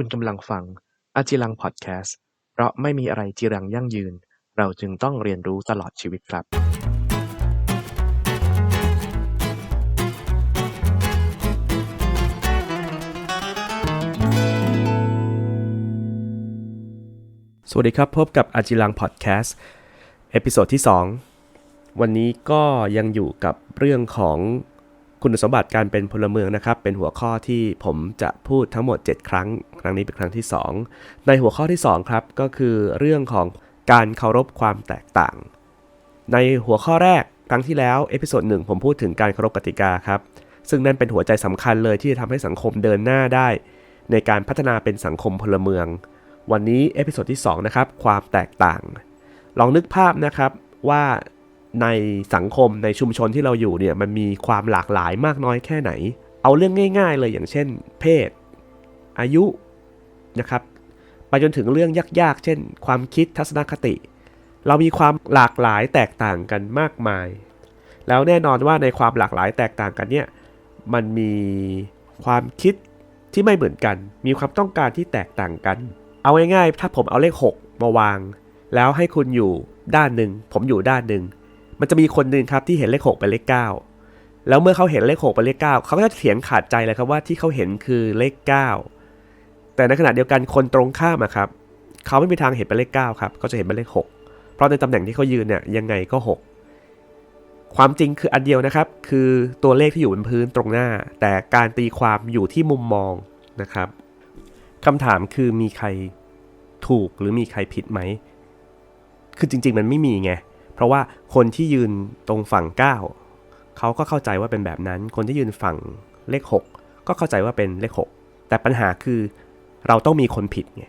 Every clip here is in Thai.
คุณกำลังฟังอาจิรังพอดแคสต์ เพราะไม่มีอะไรจีรังยั่งยืน เราจึงต้องเรียนรู้ตลอดชีวิตครับสวัสดีครับ พบกับอาจิรังพอดแคสต์ เอพิโซดที่ 2 วันนี้ก็ยังอยู่กับเรื่องของ คุณสมบัติการเป็นพลเมืองนะครับ เป็นหัวข้อที่ผมจะพูดทั้งหมด 7 ครั้ง ครั้งนี้เป็นครั้งที่ 2 ในหัวข้อที่ 2 ครับ ก็คือเรื่องของการเคารพความแตกต่าง ในหัวข้อแรกครั้งที่แล้วเอพิโซดหนึ่งผมพูดถึงการเคารพกติกาครับ ซึ่งนั่นเป็นหัวใจสำคัญเลยที่จะทำให้สังคมเดินหน้าได้ ในการพัฒนาเป็นสังคมพลเมือง วันนี้เอพิโซดที่2นะครับความแตกต่าง ลองนึกภาพนะครับว่า ในสังคมในชุมชนที่เราอยู่เนี่ยมันมีความหลากหลายมากน้อยแค่ไหน เอาเรื่องง่าย ๆ เลยอย่างเช่น เพศ อายุนะครับไปจนถึงเรื่องยากๆ เช่น ความคิดทัศนคติ เรามีความหลากหลายแตกต่างกันมากมาย แล้วแน่นอนว่าในความหลากหลายแตกต่างกันเนี่ยมันมีความคิดที่ไม่เหมือนกัน มีความต้องการที่แตกต่างกัน เอาง่ายๆ ถ้าผมเอาเลข 6 มาวาง แล้วให้คุณอยู่ด้านหนึ่งผมอยู่ด้านหนึ่ง มันจะมีคนหนึ่งครับที่เห็นเลข6เป็นเลข 9 แล้วเมื่อเขาเห็นเลข6เป็นเลข 9 เขาก็จะเถียงขาดใจเลยครับว่าที่เขาเห็นคือเลข 9 แต่ในขณะเดียวกันคนตรงข้ามครับเขาไม่มีทางเห็นเป็นเลข9ครับเขาจะเห็นเป็นเลข 6 เพราะในตำแหน่งที่เขายืนเนี่ยยังไงก็ 6ความจริงคืออันเดียวนะครับ คือตัวเลขที่อยู่บนพื้นตรงหน้า แต่การตีความอยู่ที่มุมมองนะครับคำถามคือมีใครถูกหรือมีใครผิดไหม คือจริง ๆ มันไม่มีไง เพราะว่าคนที่ยืนตรงฝั่ง 9 เขาก็เข้าใจว่าเป็นแบบนั้น คนที่ยืนฝั่งเลข 6 ก็เข้าใจว่าเป็นเลข 6 แต่ปัญหาคือเราต้องมีคนผิดไง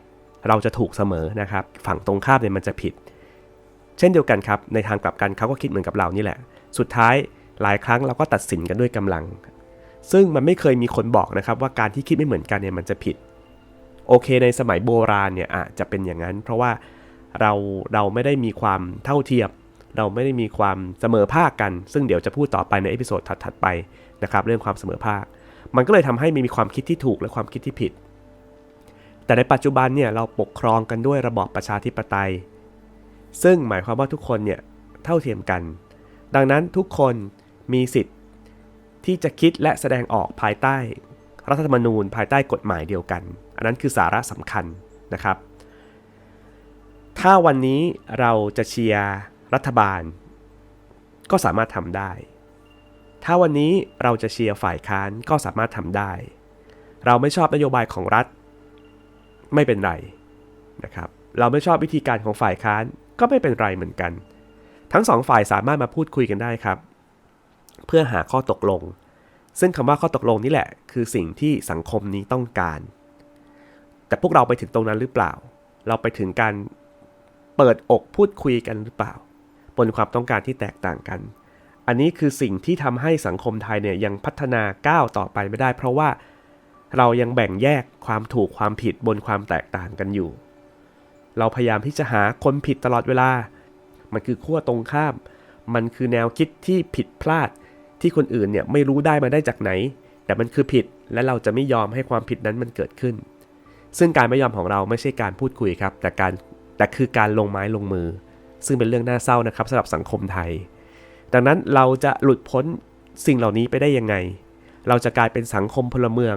เราจะถูกเสมอนะครับ ฝั่งตรงข้ามเนี่ยมันจะผิด เช่นเดียวกันครับ ในทางกลับกันเขาก็คิดเหมือนกับเรานี่แหละ สุดท้ายหลายครั้งเราก็ตัดสินกันด้วยกำลัง ซึ่งมันไม่เคยมีคนบอกนะครับว่าการที่คิดไม่เหมือนกันเนี่ยมันจะผิด โอเคในสมัยโบราณเนี่ยอาจจะเป็นอย่างนั้น เพราะว่าเราเราไม่ได้มีความเท่าเทียม เราไม่ได้มีความเสมอภาคกัน ซึ่งเดี๋ยวจะพูดต่อไปในเอพิโซดถัดๆไปนะครับเรื่องความเสมอภาค มันก็เลยทำให้มีความคิดที่ถูกและความคิดที่ผิด แต่ในปัจจุบันเนี่ยเราปกครองกันด้วยระบอบประชาธิปไตย ซึ่งหมายความว่าทุกคนเนี่ยเท่าเทียมกัน ดังนั้นทุกคนมีสิทธิ์ที่จะคิดและแสดงออกภายใต้ รัฐธรรมนูญ ภายใต้กฎหมายเดียวกัน อันนั้นคือสาระสำคัญนะครับ ถ้าวันนี้เราจะเชียร์ รัฐบาล ก็สามารถทำได้ ถ้าวันนี้เราจะเชียร์ฝ่ายค้านก็สามารถทำได้ เราไม่ชอบนโยบายของรัฐ ไม่เป็นไรนะครับ เราไม่ชอบวิธีการของฝ่ายค้านก็ไม่เป็นไรเหมือนกัน ทั้งสองฝ่ายสามารถมาพูดคุยกันได้ครับ เพื่อหาข้อตกลง ซึ่งคำว่าข้อตกลงนี่แหละ คือสิ่งที่สังคมนี้ต้องการ แต่พวกเราไปถึงตรงนั้นหรือเปล่า เราไปถึงการเปิดอกพูดคุยกันหรือเปล่า นความต้องการที่แตกต่างกัน อันนี้คือสิ่งที่ทำให้สังคมไทยเนี่ยยังพัฒนาก้าวต่อไปไม่ได้ เพราะว่าเรายังแบ่งแยกความถูกความผิดบนความแตกต่างกันอยู่ เราพยายามที่จะหาคนผิดตลอดเวลา มันคือขั้วตรงข้าม มันคือแนวคิดที่ผิดพลาดที่คนอื่นเนี่ยไม่รู้ได้มาได้จากไหน แต่มันคือผิดและเราจะไม่ยอมให้ความผิดนั้นมันเกิดขึ้น ซึ่งการไม่ยอมของเราไม่ใช่การพูดคุยครับ แต่การแต่คือการลงไม้ลงมือ ซึ่งเป็นเรื่องน่าเศร้านะครับสำหรับสังคมไทย ดังนั้นเราจะหลุดพ้นสิ่งเหล่านี้ไปได้ยังไง เราจะกลายเป็นสังคมพลเมือง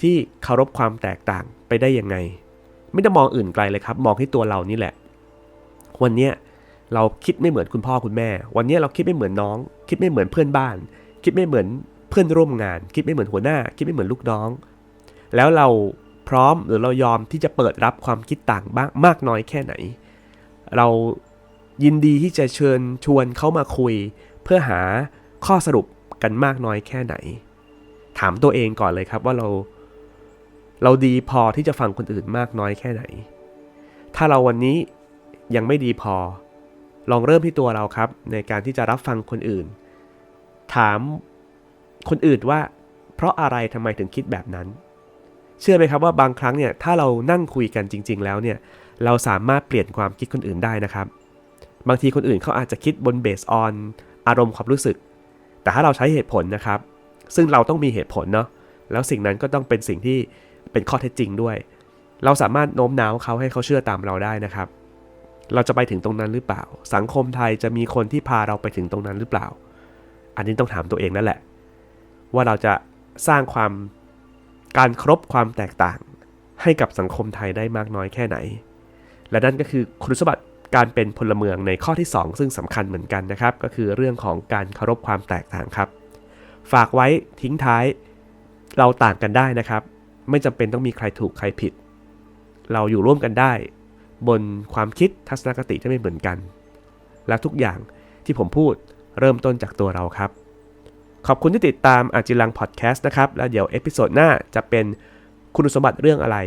ที่เคารพความแตกต่างไปได้ยังไง ไม่ต้องมองอื่นไกลเลยครับ มองที่ตัวเรานี่แหละ วันนี้เราคิดไม่เหมือนคุณพ่อคุณแม่ วันนี้เราคิดไม่เหมือนน้อง คิดไม่เหมือนเพื่อนบ้าน คิดไม่เหมือนเพื่อนร่วมงาน คิดไม่เหมือนหัวหน้า คิดไม่เหมือนลูกน้อง แล้วเราพร้อมหรือเรายอมที่จะเปิดรับความคิดต่างบ้างมากน้อยแค่ไหน เรา ยินดีที่จะเชิญชวนเขามาคุย เพื่อหาข้อสรุปกันมากน้อยแค่ไหน ถามตัวเองก่อนเลยครับว่าเรา เราดีพอที่จะฟังคนอื่นมากน้อยแค่ไหน ถ้าเราวันนี้ยังไม่ดีพอ ลองเริ่มที่ตัวเราครับ ในการที่จะรับฟังคนอื่น ถามคนอื่นว่า เพราะอะไรทำไมถึงคิดแบบนั้น เชื่อไหมครับว่าบางครั้งเนี่ยถ้าเรานั่งคุยกันจริง ๆ แล้วเนี่ยเราสามารถเปลี่ยนความคิดคนอื่นได้นะครับ บางทีคนอื่นเขาอาจจะคิดบนเบสออนอารมณ์ความรู้สึก แต่ถ้าเราใช้เหตุผลนะครับ ซึ่งเราต้องมีเหตุผลเนาะแล้วสิ่งนั้นก็ต้องเป็นสิ่งที่เป็นข้อเท็จจริงด้วย เราสามารถโน้มน้าวเขาให้เขาเชื่อตามเราได้นะครับ เราจะไปถึงตรงนั้นหรือเปล่า สังคมไทยจะมีคนที่พาเราไปถึงตรงนั้นหรือเปล่า อันนี้ต้องถามตัวเองนั่นแหละ ว่าเราจะสร้างความการครบความแตกต่างให้กับสังคมไทยได้มากน้อยแค่ไหน และนั่นก็คือคุณสมบัติ การเป็นพลเมืองในข้อที่ 2 ซึ่งสำคัญเหมือนกันนะครับ ก็คือเรื่องของการเคารพความแตกต่างครับ ฝากไว้ทิ้งท้าย เราต่างกันได้นะครับ ไม่จำเป็นต้องมีใครถูกใครผิด เราอยู่ร่วมกันได้ บนความคิดทัศนคติที่ไม่เหมือนกัน และทุกอย่างที่ผมพูดเริ่มต้นจากตัวเราครับ ขอบคุณที่ติดตามอาจิลังพอดแคสต์นะครับ แล้วเดี๋ยวเอพิโซดหน้าจะเป็นคุณสมบัติเรื่องอะไร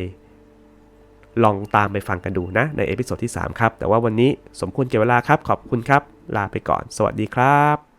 ลองตามไปฟังกันดูนะ ในเอพิโซดที่ 3 ครับ แต่ว่าวันนี้สมควรเก็บเวลาครับ ขอบคุณครับ ลาไปก่อน สวัสดีครับ